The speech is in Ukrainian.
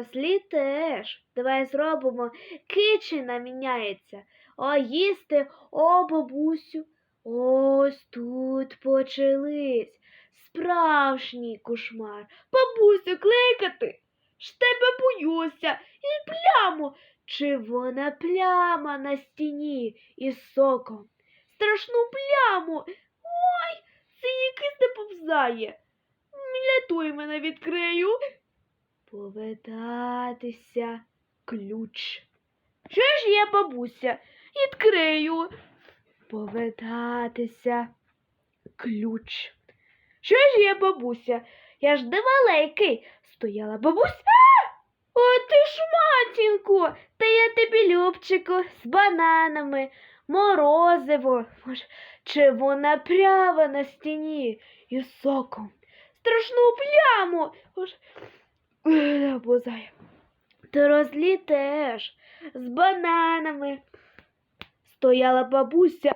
Дорослі теж. Давай зробимо. Кичина міняється. А їсти, о, бабусю. Ось тут почались. Справжній кошмар. Бабусю, кликати. Ж тебе боюся. І пляму. Червона пляма на стіні із соком. Страшну пляму. Ой, це якийсь не повзає. Рятуй мене відкрию. Повертатися ключ. Що ж є, бабуся? Відкрию. Повертатися ключ. Що ж є, бабуся? Я ж дивалейкий. Стояла бабуся. О, ти ж матінко, та я тобі любчику з бананами, морозиво, може, червона прява на стіні і соком. Страшну пляму. Ож... Бозай. Дорослі теж з бананами. Стояла бабуся.